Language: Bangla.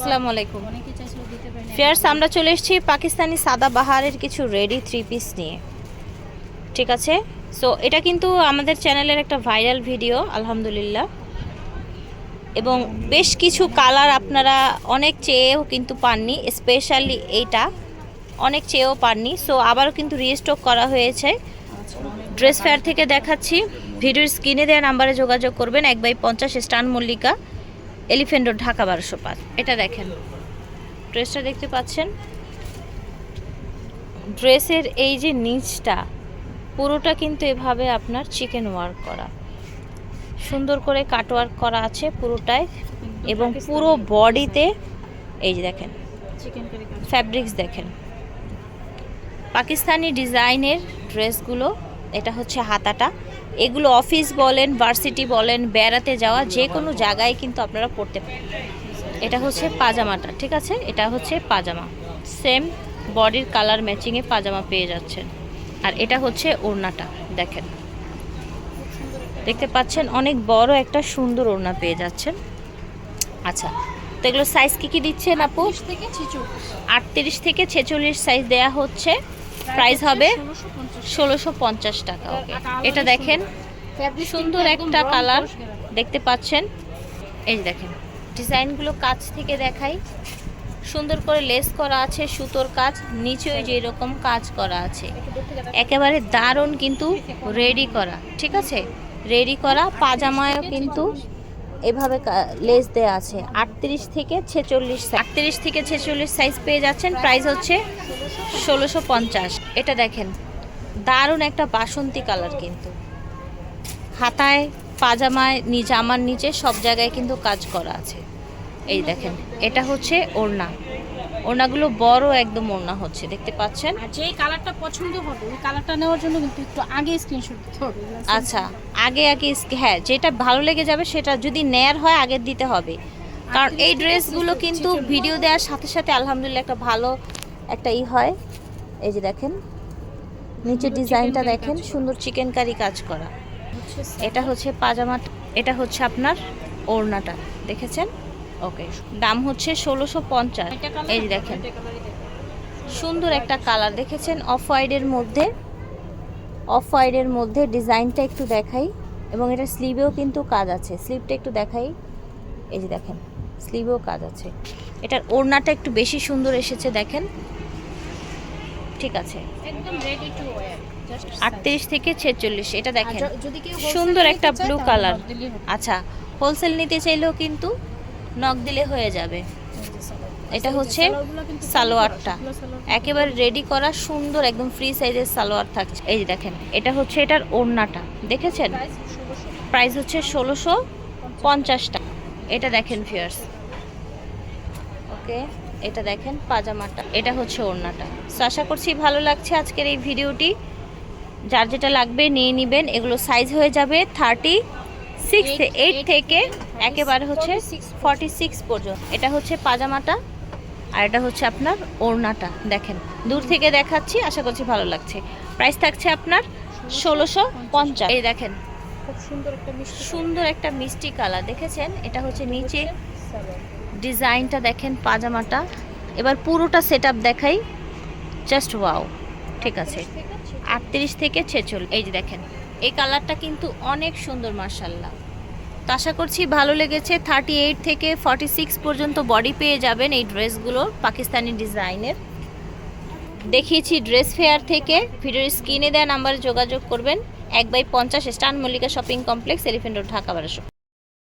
আসসালামু আলাইকুম। ফিয়ার্স আমরা চলে এসেছি পাকিস্তানি সাদা বাহারের কিছু রেডি থ্রি পিস নিয়ে। ঠিক আছে? সো এটা কিন্তু আমাদের চ্যানেলের একটা ভাইরাল ভিডিও আলহামদুলিল্লাহ। এবং বেশ কিছু কালার আপনারা অনেক চেয়েও কিন্তু পাননি স্পেশালি এইটা। অনেক চেয়েও পাননি। সো আবারও কিন্তু রিস্টক করা হয়েছে। ড্রেস ফেয়ার থেকে দেখাচ্ছি। ভিডিওর স্ক্রিনে দেওয়া নাম্বারে যোগাযোগ করবেন। এক বাই পঞ্চাশ স্টান মল্লিকা। এলিফেন্ট রোড ঢাকা বারোশো পাঁচ। এটা দেখেন। ড্রেসটা দেখতে পাচ্ছেন? ড্রেসের এই যে নিচটা পুরোটা কিন্তু এভাবে আপনার চিকেন ওয়ার্ক করা। সুন্দর করে কাট ওয়ার্ক করা আছে পুরোটায় এবং পুরো বডিতে এই যে দেখেন ফ্যাব্রিক্স দেখেন। পাকিস্তানি ডিজাইনের ড্রেসগুলো এটা হচ্ছে হাতাটা। এগুলো অফিস বলেন ভার্সিটি বলেন বেড়াতে যাওয়া যে কোনো জায়গায় কিন্তু আপনারা পড়তে পারেন। এটা হচ্ছে পাজামাটা ঠিক আছে? এটা হচ্ছে পাজামা। সেম বডির কালার ম্যাচিংয়ে পাজামা পেয়ে যাচ্ছেন। আর এটা হচ্ছে ওড়নাটা দেখেন। দেখতে পাচ্ছেন অনেক বড় একটা সুন্দর ওড়না পেয়ে যাচ্ছেন। আচ্ছা তো এগুলো সাইজ কী কী দিচ্ছেন আপু? থেকে ছিচু আটত্রিশ থেকে ছেচল্লিশ সাইজ দেয়া হচ্ছে। প্রাইস হবে ষোলোশো পঞ্চাশ টাকা। ওকে এটা দেখেন। সুন্দর একটা কালার দেখতে পাচ্ছেন। এই দেখেন ডিজাইনগুলো কাছ থেকে দেখাই। সুন্দর করে লেস করা আছে সুতোর কাজ নিচেও যে এরকম কাজ করা আছে। একেবারে দারুণ কিন্তু রেডি করা ঠিক আছে? রেডি করা পাজামায়ও কিন্তু এভাবে লেস দেওয়া আছে। আটত্রিশ থেকে ছেচল্লিশ আটত্রিশ থেকে ছেচল্লিশ সাইজ পেয়ে যাচ্ছেন। প্রাইস হচ্ছে ষোলোশো পঞ্চাশ। এটা দেখেন, দারুণ একটা বাসন্তী কালার কিন্তু। হাতায়, পাজামায় নি জামার নিচে সব জায়গায় কিন্তু কাজ করা আছে। এই দেখেন, এটা হচ্ছে ওড়না। ওড়নাগুলো বড় একদম ওড়না হচ্ছে দেখতে পাচ্ছেন? আর যেই কালারটা পছন্দ হবে ওই কালারটা নেওয়ার জন্য কিন্তু একটু আগে স্ক্রিনশট দিতে হবে আচ্ছা আগে আগে হ্যাঁ যেটা ভালো লেগে যাবে সেটা যদি নেয়ার হয় আগে দিতে হবে। কারণ এই ড্রেসগুলো কিন্তু ভিডিও দেওয়ার সাথে সাথে আলহামদুলিল্লাহ একটা ভালো একটা ই হয়। এই যে দেখেন নিচের ডিজাইনটা দেখেন সুন্দর চিকেন কারি কাজ করা। এটা হচ্ছে পাজামা এটা হচ্ছে আপনার ওড়নাটা দেখেছেন? ওকে দাম হচ্ছে ষোলোশো পঞ্চাশ। এই দেখেন সুন্দর একটা কালার দেখেছেন? অফ হোয়াইটের মধ্যে অফ হোয়াইটের মধ্যে ডিজাইনটা একটু দেখাই এবং এটা স্লিভেও কিন্তু কাজ আছে। স্লিভটা একটু দেখাই। এই যে দেখেন স্লিভেও কাজ আছে। এটার ওড়নাটা একটু বেশি সুন্দর এসেছে দেখেন। ঠিক আছে। একদম রেডি টু ওয়্যার আটত্রিশ থেকে ছেচল্লিশ এটা দেখেন। সুন্দর একটা ব্লু কালার। আচ্ছা হোলসেল নিতে চাইলেও কিন্তু নক দিলে হয়ে যাবে। এটা হচ্ছে সালোয়ারটা। একেবারে রেডি করা সুন্দর একদম ফ্রি সাইজের সালোয়ার থাকছে। এই যে দেখেন এটা হচ্ছে এটার ওড়নাটা। দেখেছেন? প্রাইস হচ্ছে ষোলোশো। পঞ্চাশটা এটা দেখেন ফিয়ার্স ওকে এটা দেখেন পাজামাটা। এটা হচ্ছে ওড়নাটা। সো আশা করছি ভালো লাগছে আজকের এই ভিডিওটি। যার যেটা লাগবে নিয়ে নেবেন। এগুলো সাইজ হয়ে যাবে থার্টি সিক্স এইট থেকে একেবারে হচ্ছে 46 ফর্টি সিক্স পর্যন্ত। এটা হচ্ছে পাজামাটা আর এটা হচ্ছে আপনার ওড়নাটা দেখেন। দূর থেকে দেখাচ্ছি আশা করছি ভালো লাগছে। প্রাইস থাকছে আপনার ষোলোশো পঞ্চাশ। এই দেখেন খুব সুন্দর একটা মিষ্টি কালার। দেখেছেন? এটা হচ্ছে নিচে ডিজাইনটা দেখেন পাজামাটা। এবার পুরোটা সেট আপ দেখাই। জাস্ট ওয়াও ঠিক আছে। আটত্রিশ থেকে ছেচল্লিশ এই যে দেখেন। এই কালারটা কিন্তু অনেক সুন্দর মার্শাল্লাহ তো আশা করছি ভালো লেগেছে। থার্টি এইট থেকে ফর্টি সিক্স পর্যন্ত বডি পেয়ে যাবেন এই ড্রেসগুলো পাকিস্তানি ডিজাইনের। দেখিয়েছি ড্রেস ফেয়ার থেকে। ভিডিওর স্ক্রিনে দেওয়া নাম্বারে যোগাযোগ করবেন। এক বাই পঞ্চাশ স্টান Mallika shopping complex elephant road, Dhaka বারোশো